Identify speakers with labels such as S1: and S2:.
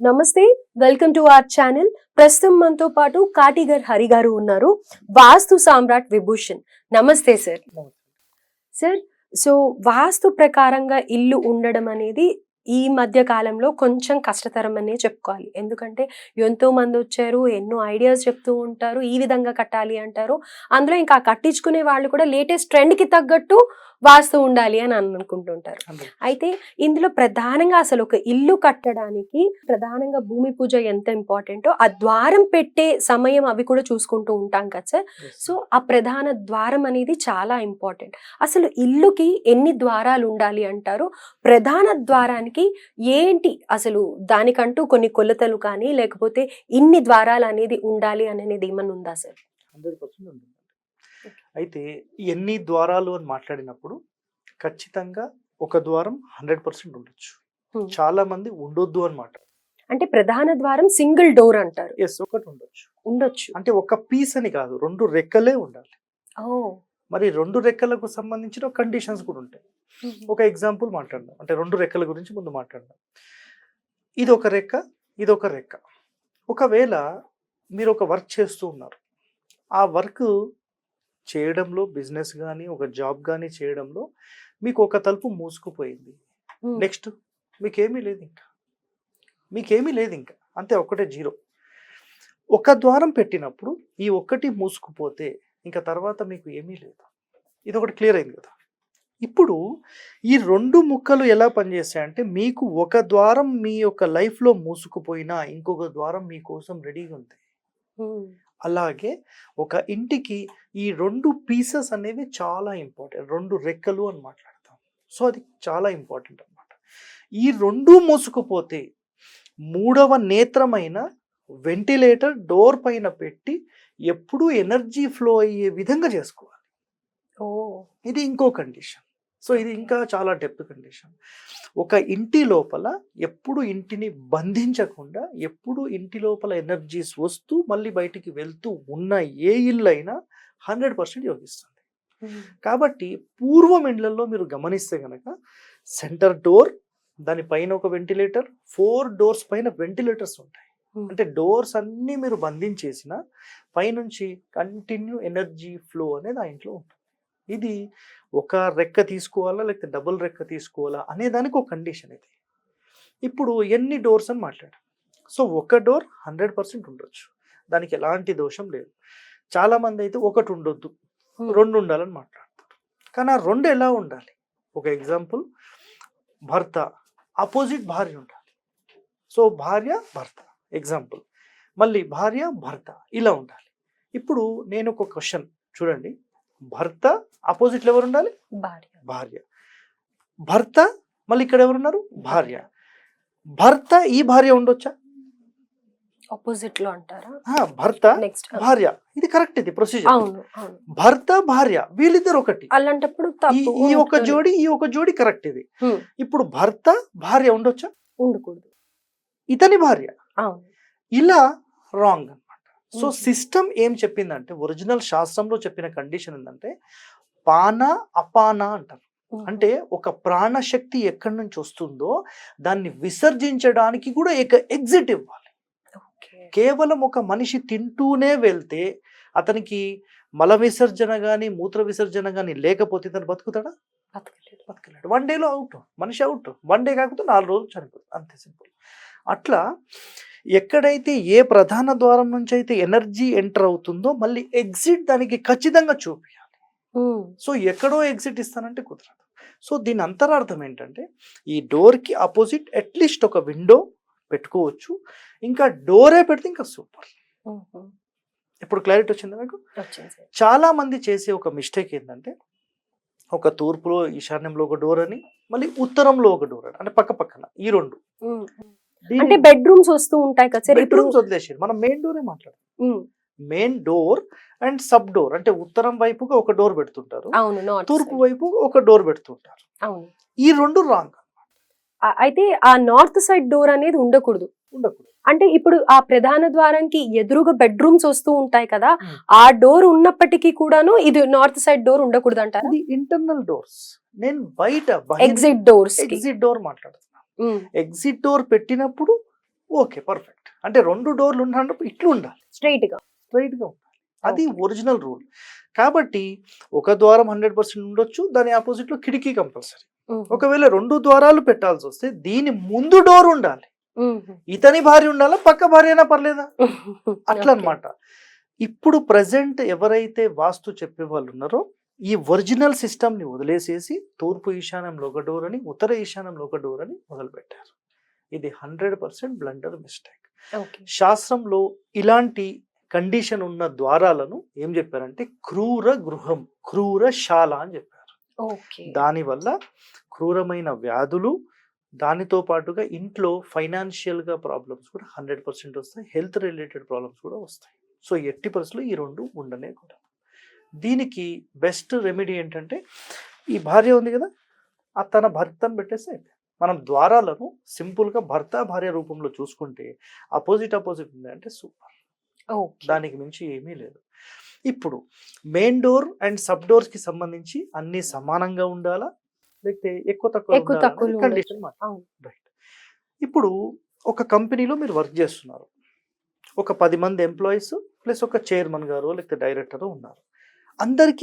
S1: నమస్తే welcome to our channel. ప్రస్తుతం మనతో పాటు కాటిగర్ హరి గారు ఉన్నారు. వాస్తు సామ్రాట్ విభూషణ్. నమస్తే సార్. సార్ సో వాస్తు ప్రకారంగా ఇల్లు ఉండడం అనేది ఈ మధ్య కాలంలో కొంచెం కష్టతరం అనే చెప్పుకోవాలి. ఎందుకంటే ఎంతో మంది వచ్చారు ఎన్నో ఐడియాస్ చెప్తూ ఉంటారు ఈ విధంగా కట్టాలి అంటారు. అందులో ఇంకా కట్టించుకునే వాళ్ళు కూడా లేటెస్ట్ ట్రెండ్కి తగ్గట్టు వాస్తు ఉండాలి అని అనుకుంటుంటారు. అయితే ఇందులో ప్రధానంగా అసలు ఒక ఇల్లు కట్టడానికి ప్రధానంగా భూమి పూజ ఎంత ఇంపార్టెంటో ఆ ద్వారం పెట్టే సమయం అవి కూడా చూసుకుంటూ ఉంటాం కదా సార్. సో ఆ ప్రధాన ద్వారం అనేది చాలా ఇంపార్టెంట్. అసలు ఇల్లుకి ఎన్ని ద్వారాలు ఉండాలి అంటారు? ప్రధాన ద్వారానికి ఏంటి అసలు దానికంటూ కొన్ని కొలతలు కానీ లేకపోతే ఇన్ని ద్వారాలు అనేది ఉండాలి అనేది ఏమన్నా ఉందా సార్?
S2: హండ్రెడ్ పర్సెంట్ ఉంటుంది. అయితే ఎన్ని ద్వారాలు అని మాట్లాడినప్పుడు ఖచ్చితంగా ఒక ద్వారం హండ్రెడ్ పర్సెంట్ ఉండొచ్చు. చాలా మంది ఉండొద్దు అనమాట
S1: అంటే ప్రధాన ద్వారం సింగిల్ డోర్ అంటారు.
S2: ఎస్ ఒకటి ఉండొచ్చు.
S1: ఉండొచ్చు.
S2: అంటే ఒక పీస్ అని కాదు రెండు రెక్కలే ఉండాలి. మరి రెండు రెక్కలకు సంబంధించిన కండిషన్స్ కూడా ఉంటాయి. ఒక ఎగ్జాంపుల్ మాట్లాడదాం. అంటే రెండు రెక్కల గురించి ముందు మాట్లాడదాం. ఇది ఒక రెక్క ఇది ఒక రెక్క. ఒకవేళ మీరు ఒక వర్క్ చేస్తూ ఉన్నారు. ఆ వర్క్ చేయడంలో బిజినెస్ కానీ ఒక జాబ్ కానీ చేయడంలో మీకు ఒక తలుపు మూసుకుపోయింది. నెక్స్ట్ మీకేమీ లేదు ఇంకా. మీకేమీ లేదు ఇంకా. అంతే ఒక్కటే జీరో. ఒక ద్వారం పెట్టినప్పుడు ఈ ఒక్కటి మూసుకుపోతే ఇంకా తర్వాత మీకు ఏమీ లేదు. ఇది ఒకటి క్లియర్ అయింది కదా. ఇప్పుడు ఈ రెండు ముక్కలు ఎలా పనిచేస్తాయంటే మీకు ఒక ద్వారం మీ యొక్క లైఫ్లో మూసుకుపోయినా ఇంకొక ద్వారం మీకోసం రెడీగా ఉంది. అలాగే ఒక ఇంటికి ఈ రెండు పీసెస్ అనేవి చాలా ఇంపార్టెంట్ రెండు రెక్కలు అని మాట్లాడతాం. సో అది చాలా ఇంపార్టెంట్ అన్నమాట. ఈ రెండు మూసుకుపోతే మూడవ నేత్రమైన వెంటిలేటర్ డోర్ పైన పెట్టి ఎప్పుడూ ఎనర్జీ ఫ్లో అయ్యే విధంగా చేసుకోవాలి.
S1: ఓ.
S2: ఇది ఇంకో కండిషన్ సో ఇది ఇంకా చాలా డెప్త్ కండిషన్ ఒక ఇంటి లోపల ఎప్పుడు ఇంటిని బంధించకుండా ఎప్పుడు ఇంటి లోపల ఎనర్జీస్ వస్తూ మళ్ళీ బయటికి వెళ్తూ ఉన్న ఏ ఇల్లు అయినా హండ్రెడ్ పర్సెంట్ యోగిస్తుంది. కాబట్టి పూర్వం ఇండ్లలో మీరు గమనిస్తే కనుక సెంటర్ డోర్ దాని పైన ఒక వెంటిలేటర్ ఫోర్ డోర్స్ పైన వెంటిలేటర్స్ ఉంటాయి. అంటే డోర్స్ అన్నీ మీరు బంధించేసిన పైనుంచి కంటిన్యూ ఎనర్జీ ఫ్లో అనేది ఆ ఇంట్లో ఉంటుంది ఇది ఒక రెక్క తీసుకోవాలా లేకపోతే డబుల్ రెక్క తీసుకోవాలా అనే దానికి ఒక కండిషన్ ఇది. ఇప్పుడు ఎన్ని డోర్స్ అని మాట్లాడాం. సో ఒక డోర్ హండ్రెడ్ పర్సెంట్ ఉండొచ్చు. దానికి ఎలాంటి దోషం లేదు. చాలా మంది అయితే ఒకటి ఉండొద్దు. రెండు ఉండాలని మాట్లాడతారు. కానీ ఆ రెండు ఎలా ఉండాలి? ఒక ఎగ్జాంపుల్ భర్త ఆపోజిట్ భార్య ఉండాలి. సో భార్య భర్త ఎగ్జాంపుల్. మళ్ళీ భార్య భర్త ఇలా ఉండాలి. ఇప్పుడు నేను ఒక క్వశ్చన్ చూడండి. భర్త ఆపోజిట్లో ఎవరు ఉండాలి?
S1: భార్య.
S2: భార్య. భర్త మళ్ళీ ఇక్కడ ఎవరున్నారు భార్య. భర్త ఈ భార్య ఉండొచ్చా?
S1: ఆపోజిట్లో అంటారా?
S2: భర్త
S1: నెక్స్ట్
S2: భార్య. ఇది కరెక్ట్ ఇది ప్రొసీజర్ భర్త భార్య వీళ్ళిద్దరు ఒకటి.
S1: అలాంటప్పుడు
S2: ఈ ఒక. జోడి ఈ ఒక జోడి కరెక్ట్ ఇది. ఇప్పుడు భర్త భార్య ఉండొచ్చా?
S1: ఉండకూడదు.
S2: ఇతని భార్య. ఇలా రాంగ్ అన్నమాట. సో. సిస్టమ్ ఏం చెప్పిందంటే ఒరిజినల్ శాస్త్రంలో చెప్పిన కండిషన్ ఏంటంటే పాన అపాన అంటారు. అంటే ఒక ప్రాణశక్తి ఎక్కడి నుంచి వస్తుందో దాన్ని విసర్జించడానికి కూడా ఒక ఎగ్జిట్ ఇవ్వాలి. కేవలం ఒక మనిషి తింటూనే వెళ్తే అతనికి మల విసర్జన కానీ మూత్ర విసర్జన కానీ లేకపోతే తను బతుకుతాడా?
S1: బతకలేదు
S2: బతకలేడు. వన్ డేలో అవుట్. మనిషి అవుట్. వన్ డే కాకపోతే నాలుగు రోజులు చనిపోతుంది అంతే సింపుల్. అట్లా ఎక్కడైతే ఏ ప్రధాన ద్వారం నుంచి అయితే ఎనర్జీ ఎంటర్ అవుతుందో మళ్ళీ ఎగ్జిట్ దానికి ఖచ్చితంగా
S1: ఉమ్.
S2: సో ఎక్కడో ఎగ్జిట్ ఇస్తానంటే కుదరదు. సో దీని అంతరార్థం ఏంటంటే ఈ డోర్కి ఆపోజిట్ అట్లీస్ట్ ఒక విండో పెట్టుకోవచ్చు. ఇంకా డోరే పెడితే ఇంకా సూపర్. ఇప్పుడు క్లారిటీ వచ్చిందా మీకు? చాలా మంది చేసే ఒక మిస్టేక్ ఏంటంటే ఒక తూర్పులో ఈశాన్యంలో ఒక డోర్ అని మళ్ళీ ఉత్తరంలో ఒక డోర్ అని అంటే పక్క పక్కన ఈ రెండు.
S1: అంటే బెడ్రూమ్స్ వస్తూ ఉంటాయి కదా
S2: బెడ్రూమ్స్ వదిలేసారు మనం మెయిన్ డోరే మాట్లాడతాం. Main door and sub door అంటే ఉత్తరం వైపుగా ఒక డోర్ పెడుతుంటారు తూర్పు. వైపు ఒక డోర్ పెడుతుంటారు.
S1: అవును.
S2: ఈ రెండు రాంగ్
S1: అయితే ఆ నార్త్ సైడ్ డోర్ అనేది ఉండకూడదు.
S2: ఉండకూడదు.
S1: అంటే ఇప్పుడు ఆ ప్రధాన ద్వారానికి ఎదురుగా బెడ్రూమ్స్ వస్తూ ఉంటాయి కదా. ఆ డోర్ ఉన్నప్పటికీ కూడాను ఇది నార్త్ సైడ్ డోర్ ఉండకూడదు అంటారా
S2: ఇది ఇంటర్నల్ డోర్స్ నేను బయట
S1: ఎగ్జిట్ డోర్స్
S2: ఎగ్జిట్ డోర్ మాట్లాడుతున్నా. ఎగ్జిట్ డోర్ పెట్టినప్పుడు ఓకే పర్ఫెక్ట్ అంటే రెండు డోర్లు ఉన్నప్పుడు ఇట్లు ఉండాలి. స్ట్రైట్గా. స్ట్రైట్గా ఉండాలి. అది ఒరిజినల్ రూల్. కాబట్టి ఒక ద్వారం హండ్రెడ్ పర్సెంట్ ఉండొచ్చు దాని ఆపోజిట్లో కిటికీ కంపల్సరీ. ఒకవేళ రెండు ద్వారాలు పెట్టాల్సి వస్తే దీని ముందు డోర్ ఉండాలి. ఇతని భార్య ఉండాలా పక్క భార్య అయినా పర్లేదా? అట్లా అన్నమాట ఇప్పుడు ప్రజెంట్ ఎవరైతే వాస్తు చెప్పే వాళ్ళు ఉన్నారో ఈ ఒరిజినల్ సిస్టమ్ని వదిలేసేసి తూర్పు ఈశాన్యంలో ఒక డోర్ అని ఉత్తర ఈశాన్యంలో ఒక డోర్ అని మొదలు పెట్టారు ఇది హండ్రెడ్ పర్సెంట్ బ్లండర్ మిస్టేక్. శాస్త్రంలో ఇలాంటి కండిషన్ ఉన్న ద్వారాలను ఏం చెప్పారంటే క్రూర గృహం క్రూర శాల అని చెప్పారు.
S1: ఓకే.
S2: దానివల్ల క్రూరమైన వ్యాధులు దానితో పాటుగా ఇంట్లో ఫైనాన్షియల్గా ప్రాబ్లమ్స్ కూడా హండ్రెడ్ పర్సెంట్ వస్తాయి హెల్త్ రిలేటెడ్ ప్రాబ్లమ్స్ కూడా వస్తాయి. సో ఎట్టి పరిస్థితుల్లో ఈ రెండు ఉండనే కూడా. దీనికి బెస్ట్ రెమెడీ ఏంటంటే ఈ భార్య ఉంది కదా ఆ తన భర్తను పెట్టేస్తే. మనం ద్వారాలను సింపుల్గా భర్త భార్య రూపంలో చూసుకుంటే అపోజిట్ అపోజిట్ ఉంది అంటే సూపర్ దానికి మించి ఏమీ లేదు. ఇప్పుడు మెయిన్ డోర్ అండ్ సబ్ డోర్స్కి సంబంధించి అన్ని సమానంగా ఉండాలా? లేకపోతే ఎక్కువ తక్కువ. కండిషన్. రైట్ ఇప్పుడు ఒక కంపెనీలో మీరు వర్క్ చేస్తున్నారు. ఒక పది మంది ఎంప్లాయీస్ ప్లస్ ఒక చైర్మన్ గారు లేకపోతే డైరెక్టర్ ఉన్నారు. అందరికీ